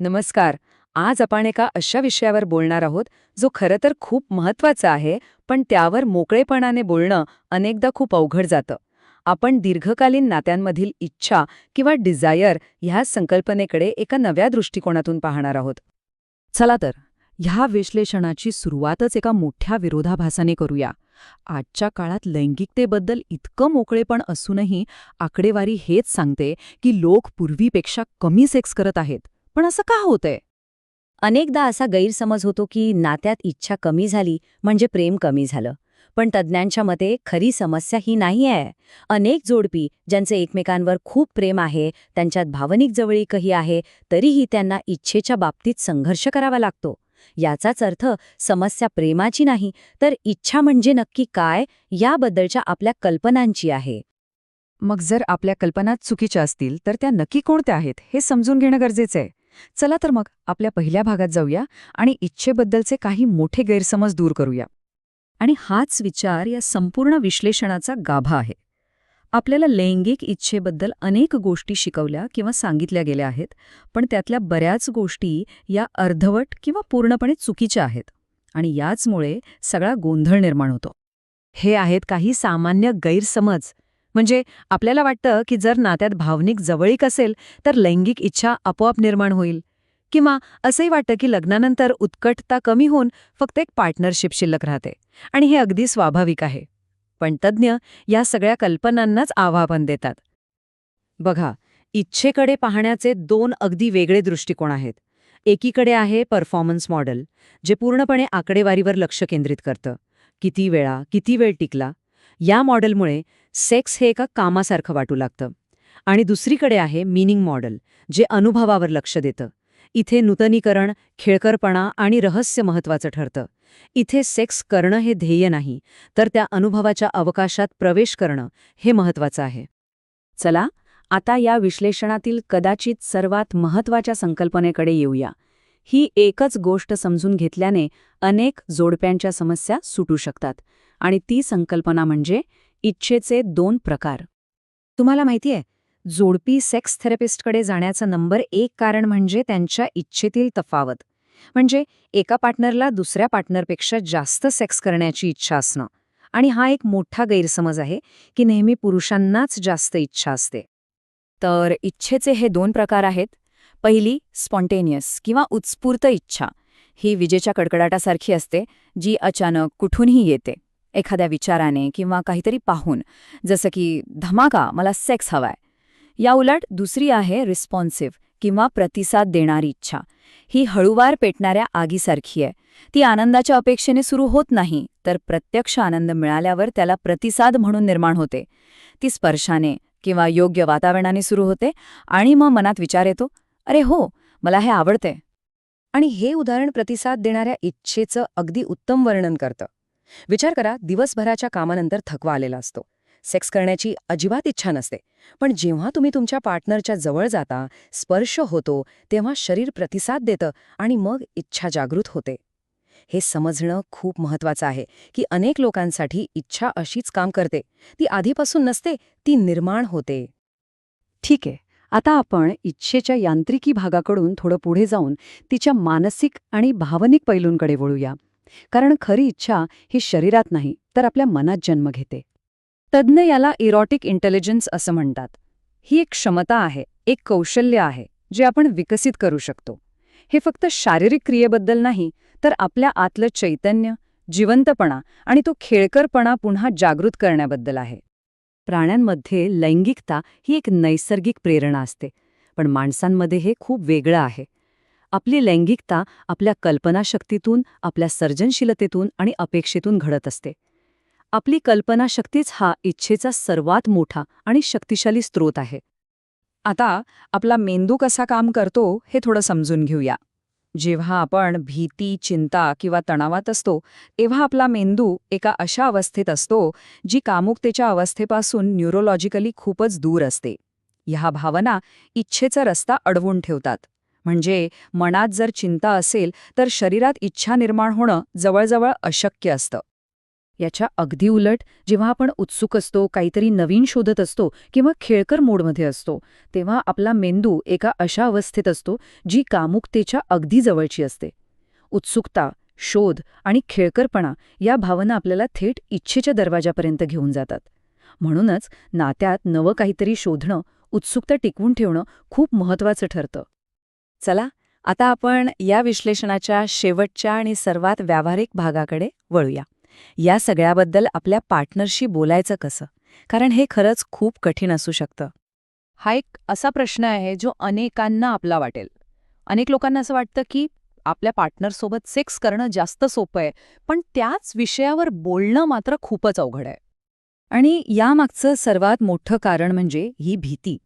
नमस्कार. आज आपण एका अशा विषयावर बोलणार आहोत जो खरं तर खूप महत्त्वाचा आहे पण त्यावर मोकळेपणाने बोलणं अनेकदा खूप अवघड जातं. आपण दीर्घकालीन नात्यांमधील इच्छा किंवा डिझायर ह्या संकल्पनेकडे एका नव्या दृष्टिकोनातून पाहणार आहोत. चला तर ह्या विश्लेषणाची सुरुवातच एका मोठ्या विरोधाभासाने करूया. आजच्या काळात लैंगिकतेबद्दल इतकं मोकळेपण असूनही आकडेवारी हेच सांगते की लोक पूर्वीपेक्षा कमी सेक्स करत आहेत. पण असं का होतंय? अनेकदा असा गैरसमज होतो की नात्यात इच्छा कमी झाली म्हणजे प्रेम कमी झालं. पण तज्ज्ञांच्या मते खरी समस्या ही नाही आहे. अनेक जोडपी ज्यांचे एकमेकांवर खूप प्रेम आहे त्यांच्यात भावनिक जवळीकही आहे तरीही त्यांना इच्छेच्या बाबतीत संघर्ष करावा लागतो. याचाच अर्थ समस्या प्रेमाची नाही तर इच्छा म्हणजे नक्की काय याबद्दलच्या आपल्या कल्पनांची आहे. मग जर आपल्या कल्पना चुकीच्या असतील तर त्या नक्की कोणत्या आहेत हे समजून घेणं गरजेचं आहे. चला तर मग आपल्या पहिल्या भागात जाऊया आणि इच्छेबद्दलचे काही मोठे गैरसमज दूर करूया. आणि हाच विचार या संपूर्ण विश्लेषणाचा गाभा आहे. आपल्याला लैंगिक इच्छेबद्दल अनेक गोष्टी शिकवल्या किंवा सांगितल्या गेल्या आहेत पण त्यातल्या बऱ्याच गोष्टी या अर्धवट किंवा पूर्णपणे चुकीच्या आहेत आणि याचमुळे सगळा गोंधळ निर्माण होतो. हे आहेत काही सामान्य गैरसमज म्हणजे आपल्याला वाटतं की जर नात्यात भावनिक जवळीक असेल तर लैंगिक इच्छा आपोआप निर्माण होईल. किंवा असंही वाटतं की लग्नानंतर उत्कटता कमी होऊन फक्त एक पार्टनरशिप शिल्लक राहते. आणि हे अगदी स्वाभाविक आहे. पण तज्ज्ञ या सगळ्या कल्पनांनाच आव्हान देतात. बघा इच्छेकडे पाहण्याचे दोन अगदी वेगळे दृष्टिकोन आहेत. एकीकडे आहे परफॉर्मन्स मॉडेल जे पूर्णपणे आकडेवारीवर लक्ष केंद्रित करतं. किती वेळा किती वेळ टिकला? या मॉडेलमुळे सेक्स हे एका कामासारखं वाटू लागतं. आणि दुसरीकडे आहे मीनिंग मॉडेल जे अनुभवावर लक्ष देतं. इथे नूतनीकरण खेळकरपणा आणि रहस्य महत्वाचं ठरतं. इथे सेक्स करणं हे ध्येय नाही तर त्या अनुभवाच्या अवकाशात प्रवेश करणं हे महत्वाचं आहे. चला आता या विश्लेषणातील कदाचित सर्वात महत्त्वाच्या संकल्पनेकडे येऊया. ही एकच गोष्ट समजून घेतल्याने अनेक जोडप्यांच्या समस्या सुटू शकतात. आणि ती संकल्पना म्हणजे इच्छेचे दोन प्रकार. तुम्हाला माहितीये जोडपी सेक्स थेरपिस्टकडे जाण्याचं नंबर एक कारण म्हणजे त्यांच्या इच्छेतील तफावत. म्हणजे एका पार्टनरला दुसऱ्या पार्टनरपेक्षा जास्त सेक्स करण्याची इच्छा असणं. आणि हा एक मोठा गैरसमज आहे की नेहमी पुरुषांनाच जास्त इच्छा असते. तर इच्छेचे हे दोन प्रकार आहेत. पहिली स्पॉन्टेनियस किंवा उत्स्फूर्त इच्छा. ही विजेच्या कडकडाटासारखी असते जी अचानक कुठूनही येते. एखाद्या विचाराने किंवा काहीतरी पाहून जसं की धमाका मला सेक्स हवाय. या उलट दुसरी आहे रिस्पॉन्सिव्ह किंवा प्रतिसाद देणारी इच्छा. ही हळूवार पेटणाऱ्या आगीसारखी आहे. ती आनंदाच्या अपेक्षेने सुरू होत नाही तर प्रत्यक्ष आनंद मिळाल्यावर त्याला प्रतिसाद म्हणून निर्माण होते. ती स्पर्शाने किंवा योग्य वातावरणाने सुरू होते आणि मग मनात विचार येतो अरे हो मला हे आवडते आणि हे उदाहरण प्रतिसाद देणाऱ्या इच्छेचं अगदी उत्तम वर्णन करतं. विचार करा दिवसभराच्या कामानंतर थकवा आलेला असतो. सेक्स करण्याची अजिबात इच्छा नसते. पण जेव्हा तुम्ही तुमच्या पार्टनरच्या जवळ जाता स्पर्श होतो तेव्हा शरीर प्रतिसाद देतं आणि मग इच्छा जागृत होते. हे समजणं खूप महत्वाचं आहे की अनेक लोकांसाठी इच्छा अशीच काम करते. ती आधीपासून नसते ती निर्माण होते. ठीक आहे. आता आपण इच्छेच्या यांत्रिकी भागाकडून थोडं पुढे जाऊन तिच्या मानसिक आणि भावनिक पैलूंकडे वळूया. कारण खरी इच्छा ही शरीरात नाही तर आपल्या मनात जन्म घेते. तज्ज्ञ याला इरॉटिक इंटेलिजन्स असं म्हणतात. ही एक क्षमता आहे एक कौशल्य आहे जे आपण विकसित करू शकतो. हे फक्त शारीरिक क्रियेबद्दल नाही तर आपल्या आतलं चैतन्य जिवंतपणा आणि तो खेळकरपणा पुन्हा जागृत करण्याबद्दल आहे. प्राण्यांमध्ये लैंगिकता ही एक नैसर्गिक प्रेरणा असते पण माणसांमध्ये हे खूप वेगळं आहे. आपली लैंगिकता आपल्या कल्पनाशक्तीतून आपल्या सर्जनशीलतेतून आणि अपेक्षेतून घडत असते. आपली कल्पनाशक्तीच हा इच्छेचा सर्वात मोठा आणि शक्तिशाली स्रोत आहे. आता आपला मेंदू कसा काम करतो हे थोडं समजून घेऊया. जेव्हा आपण भीती चिंता किंवा तणावात असतो तेव्हा आपला मेंदू एका अशा अवस्थेत असतो जी कामुकतेच्या अवस्थेपासून न्यूरोलॉजिकली खूपच दूर असते. ह्या भावना इच्छेचा रस्ता अडवून ठेवतात. म्हणजे मनात जर चिंता असेल तर शरीरात इच्छा निर्माण होणं जवळजवळ अशक्य असतं. याच्या अगदी उलट जेव्हा आपण उत्सुक असतो काहीतरी नवीन शोधत असतो किंवा खेळकर मोडमध्ये असतो तेव्हा आपला मेंदू एका अशा अवस्थेत असतो जी कामुकतेच्या अगदी जवळची असते. उत्सुकता शोध आणि खेळकरपणा या भावना आपल्याला थेट इच्छेच्या दरवाजापर्यंत घेऊन जातात. म्हणूनच नात्यात नवं काहीतरी शोधणं उत्सुकता टिकवून ठेवणं खूप महत्वाचं ठरतं. चला आता आपण या विश्लेषणाच्या शेवटच्या आणि सर्वात व्यावहारिक भागाकडे वळूया. या सगळ्याबद्दल आपल्या पार्टनरशी बोलायचं कसं? कारण हे खरंच खूप कठीण असू शकतं. हा एक असा प्रश्न आहे जो अनेकांना आपला वाटेल. अनेक लोकांना असं वाटतं की आपल्या पार्टनरसोबत सेक्स करणं जास्त सोपं आहे पण त्याच विषयावर बोलणं मात्र खूपच अवघड आहे. आणि यामागचं सर्वात मोठं कारण म्हणजे ही भीती.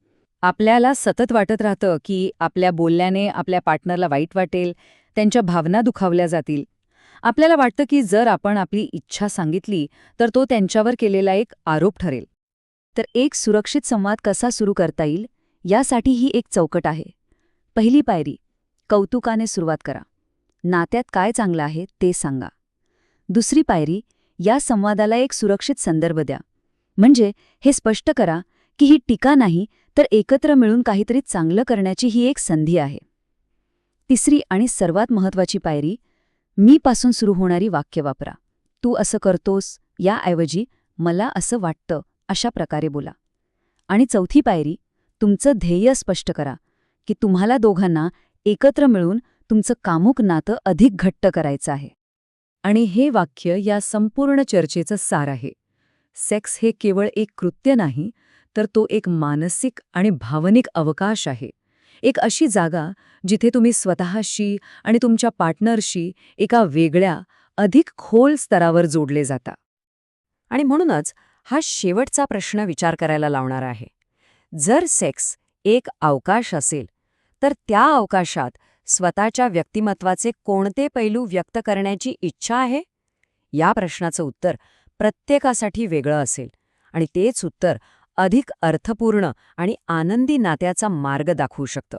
आपल्याला सतत वाटत राहतं की आपल्या बोलल्याने आपल्या पार्टनरला वाईट वाटेल त्यांच्या भावना दुखावल्या जातील. आपल्याला वाटतं की जर आपण आपली इच्छा सांगितली तर तो त्यांच्यावर केलेला एक आरोप ठरेल. तर एक सुरक्षित संवाद कसा सुरू करता येईल यासाठी ही एक चौकट आहे. पहिली पायरी कौतुकाने सुरुवात करा. नात्यात काय चांगलं आहे ते सांगा. दुसरी पायरी या संवादाला एक सुरक्षित संदर्भ द्या. म्हणजे हे स्पष्ट करा की ही टीका नाही तर एकत्र मिळून काहीतरी चांगलं करण्याची ही एक संधी आहे. तिसरी आणि सर्वात महत्वाची पायरी मी पासून सुरू होणारी वाक्य वापरा. तू असं करतोस याऐवजी मला असं वाटतं अशा प्रकारे बोला. आणि चौथी पायरी तुमचं ध्येय स्पष्ट करा की तुम्हाला दोघांना एकत्र मिळून तुमचं कामुक नातं अधिक घट्ट करायचं आहे. आणि हे वाक्य या संपूर्ण चर्चेचं सार आहे. सेक्स हे केवळ एक कृत्य नाही तर तो एक मानसिक आणि भावनिक अवकाश आहे. एक अशी जागा जिथे तुम्ही स्वतःशी आणि तुमच्या पार्टनरशी एका वेगळ्या अधिक खोल स्तरावर जोडले जाता. आणि म्हणूनच हा शेवटचा प्रश्न विचार करायला लावणार आहे. जर सेक्स एक अवकाश असेल तर त्या अवकाशात स्वतःच्या व्यक्तिमत्वाचे कोणते पैलू व्यक्त करण्याची इच्छा आहे? या प्रश्नाचं उत्तर प्रत्येकासाठी वेगळं असेल आणि तेच उत्तर अधिक अर्थपूर्ण आणि आनंदी नात्याचा मार्ग दाखवू शकतं.